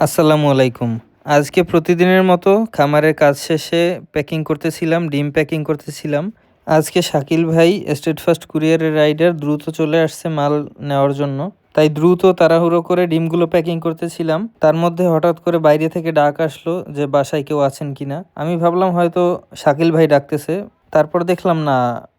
আসসালামু আলাইকুম। আজকে প্রতিদিনের মতো খামারের কাজ শেষে প্যাকিং করতেছিলাম, ডিম প্যাকিং করতেছিলাম। আজকে শাকিল ভাই স্টেট ফার্স্ট কুরিয়ারের রাইডার দ্রুত চলে আসছে মাল নেওয়ার জন্য। তাই দ্রুত তাড়াহুড়ো করে ডিমগুলো প্যাকিং করতেছিলাম। তার মধ্যে হঠাৎ করে বাইরে থেকে ডাক আসলো যে, বাসায় কেউ আছেন কিনা? আমি ভাবলাম হয়তো শাকিল ভাই ডাকতেছে। তারপর দেখলাম, না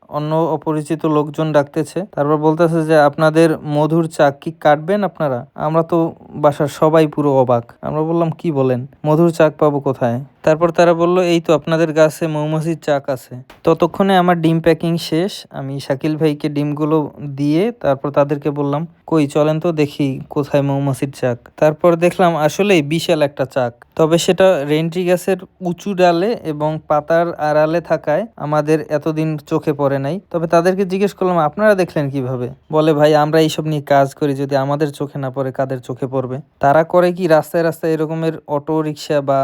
অন্য অপরিচিত লোকজন ডাকতেছে। তারপর বলতেছে যে, আপনাদের মধুর চাক কি কাটবেন আপনারা? আমরা তো বাসার সবাই পুরো অবাক। আমরা বললাম, কি বলেন? মধুর চাক পাবো কোথায়? তারপর তারা বলল, এই তো আপনাদের গাছে মৌমাছির চাক আছে। ততক্ষণে আমার ডিম প্যাকিং শেষ। আমি শাকিল ভাইকে ডিমগুলো দিয়ে তারপর তাদেরকে বললাম, কই, চলেন তো দেখি কোথায় মৌমাছির চাক। তারপর দেখলাম, আসলেই বিশাল একটা চাক। তবে সেটা রেন্ট্রি গাছের উঁচু ডালে এবং পাতার আড়ালে থাকায় আমাদের এতদিন চোখে পড়ে নাই। তবে তাদেরকে জিজ্ঞেস করলাম, আপনারা দেখলেন কীভাবে? বলে, ভাই, আমরা এইসব নিয়ে কাজ করি যদি আমাদের চোখে না পড়ে, কাদের চোখে পড়বে? তারা করে কি, রাস্তায় রাস্তায় এরকমের অটো রিক্সা বা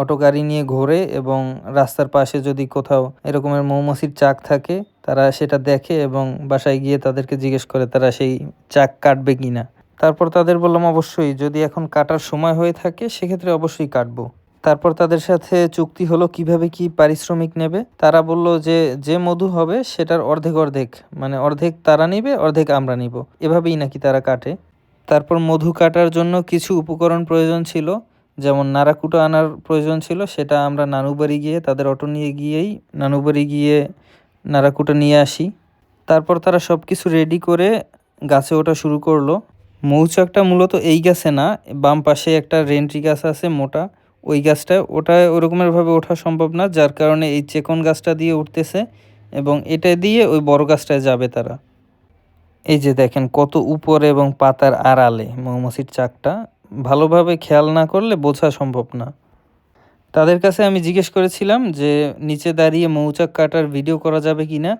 অটো গাড়ি নিয়ে ঘোরে এবং রাস্তার পাশে যদি কোথাও এরকমের মৌমাছির চাক থাকে, তারা সেটা দেখে এবং বাসায় গিয়ে তাদেরকে জিজ্ঞেস করে তারা সেই চাক কাটবে কি না। তারপর তাদের বললাম, অবশ্যই, যদি এখন কাটার সময় হয়ে থাকে, সেক্ষেত্রে অবশ্যই কাটবো। তারপর তাদের সাথে চুক্তি হলো কীভাবে কি পারিশ্রমিক নেবে। তারা বলল যে যে মধু হবে, সেটার অর্ধেক অর্ধেক মানে অর্ধেক তারা নিবে, অর্ধেক আমরা নিব। এভাবেই নাকি তারা কাটে। তারপর মধু কাটার জন্য কিছু উপকরণ প্রয়োজন ছিল। যেমন নারাকুটো আনার প্রয়োজন ছিল, সেটা আমরা নানুবাড়ি গিয়ে, তাদের অটো নিয়ে গিয়েই নানুবাড়ি গিয়ে নারাকুটো নিয়ে আসি। তারপর তারা সব কিছু রেডি করে গাছে ওঠা শুরু করল। মৌচাকটা মূলত এই গাছে না, বাম পাশে একটা রেন্ট্রি গাছ আছে মোটা, ওই গাছটা ওটা ওরকমেরভাবে ওঠা সম্ভব না, যার কারণে এই চেকন গাছটা দিয়ে উঠতেছে এবং এটা দিয়ে ওই বড় গাছটায় যাবে তারা। এই যে দেখেন কত উপরে এবং পাতার আড়ালে মৌমাছির চাকটা। ভালোভাবে খেয়াল না করলে বোঝা সম্ভব না। তাদের কাছে আমি জিজ্ঞেস করেছিলাম যে, নিচে দাঁড়িয়ে মৌচাক কাটার ভিডিও করা যাবে কি না?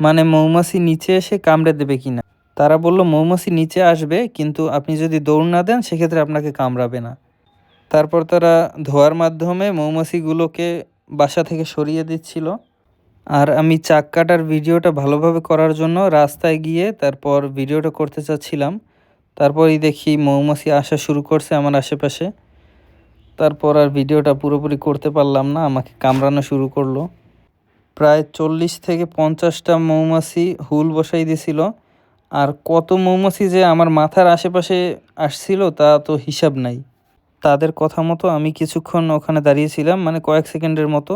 মানে মৌমাছি নিচে এসে কামড়ে দেবে কি না? তারা বলল, মৌমাছি নিচে আসবে, কিন্তু আপনি যদি দৌড় না দেন, সেক্ষেত্রে আপনাকে কামড়াবে না। তারপর তারা ধোয়ার মাধ্যমে মৌমাছিগুলোকে বাসা থেকে সরিয়ে দিচ্ছিল। আর আমি চাক কাটার ভিডিওটা ভালোভাবে করার জন্য রাস্তায় গিয়ে তারপর ভিডিওটা করতে চাচ্ছিলাম। তারপরই দেখি মৌমাছি আসা শুরু করছে আমার আশেপাশে। তারপর আর ভিডিওটা পুরোপুরি করতে পারলাম না, আমাকে কামড়ানো শুরু করল। প্রায় চল্লিশ থেকে পঞ্চাশটা মৌমাছি হুল বসাই দিছিল। আর কত মৌমাছি যে আমার মাথার আশেপাশে আসছিল তা তো হিসাব নাই। তাদের কথা মতো আমি কিছুক্ষণ ওখানে দাঁড়িয়েছিলাম মানে কয়েক সেকেন্ডের মতো।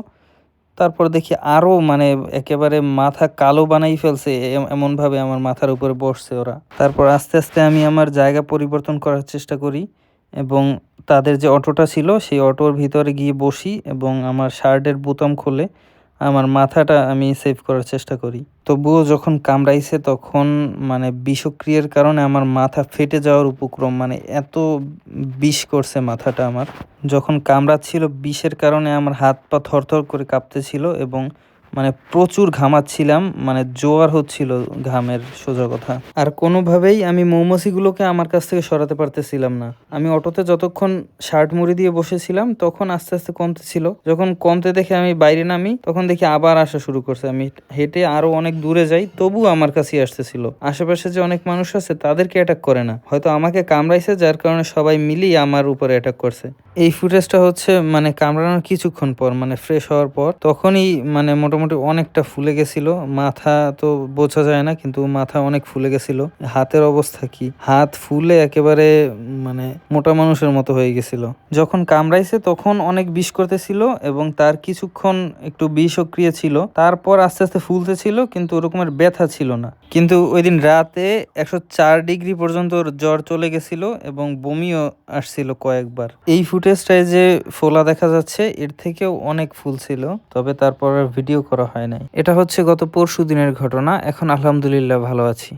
তারপর দেখি আরও মানে একেবারে মাথা কালো বানাই ফেলছে এমনভাবে আমার মাথার উপরে বসছে ওরা। তারপর আস্তে আস্তে আমি আমার জায়গা পরিবর্তন করার চেষ্টা করি এবং তাদের যে অটোটা ছিল, সেই অটোর ভিতরে গিয়ে বসি এবং আমার শার্টের বোতাম খুলে আমার মাথাটা আমি সেভ করার চেষ্টা করি। তবুও যখন কামড়াইছে তখন মানে বিষক্রিয়ার কারণে আমার মাথা ফেটে যাওয়ার উপক্রম মানে এত বিষ করছে মাথাটা আমার। যখন কামড়াচ্ছিল, বিষের কারণে আমার হাত পা থরথর করে কাঁপতেছিল এবং মানে প্রচুর ঘামাচ্ছিলাম মানে জোয়ার হচ্ছিল ঘামের সোজা কথা। আর কোনোভাবেই আমি মৌমাছিগুলোকে আমার কাছ থেকে সরাতে পারতেছিলাম না। আমি অটোতে যতক্ষণ শার্ট মুড়ি দিয়ে বসেছিলাম, তখন আস্তে আস্তে কমতে ছিল। যখন কমতে দেখে আমি বাইরে নামি, তখন দেখি আবার আসা শুরু করছে। আমি হেঁটে আরও অনেক দূরে যাই তবু আমার কাছেই আসতেছিল। আশেপাশে যে অনেক মানুষ আছে, তাদেরকে অ্যাটাক করে না। হয়তো আমাকে কামড়াইছে, যার কারণে সবাই মিলিয়ে আমার উপরে অ্যাটাক করছে। এই ফুটেজটা হচ্ছে মানে কামড়ানোর কিছুক্ষণ পর মানে ফ্রেশ হওয়ার পর, তখনই মানে মোটামুটি অনেকটা ফুলে গেছিল। মাথা তো বোঝা যায় না, কিন্তু মাথা অনেক ফুলে গেছিল। হাতের অবস্থা কি? হাত ফুলে একেবারে মানে মোটা মানুষের মতো হয়ে গেছিল। যখন কামড়াইছে তখন অনেক বিষ করতেছিল এবং তার কিছুক্ষণ একটু বিষ সক্রিয় ছিল। তারপর আস্তে আস্তে ফুলতে ছিল কিন্তু ওরকমের ব্যথা ছিল না। কিন্তু ওই দিন রাতে একশো চার ডিগ্রি পর্যন্ত জ্বর চলে গেছিল এবং বমিও আসছিল কয়েকবার। এই ফুটেজটায় যে ফোলা দেখা যাচ্ছে, এর থেকেও অনেক ফুল ছিল তবে তারপর ভিডিও করা হয় নাই। এটা হচ্ছে গত পরশু দিনের ঘটনা। এখন আলহামদুলিল্লাহ ভালো আছি।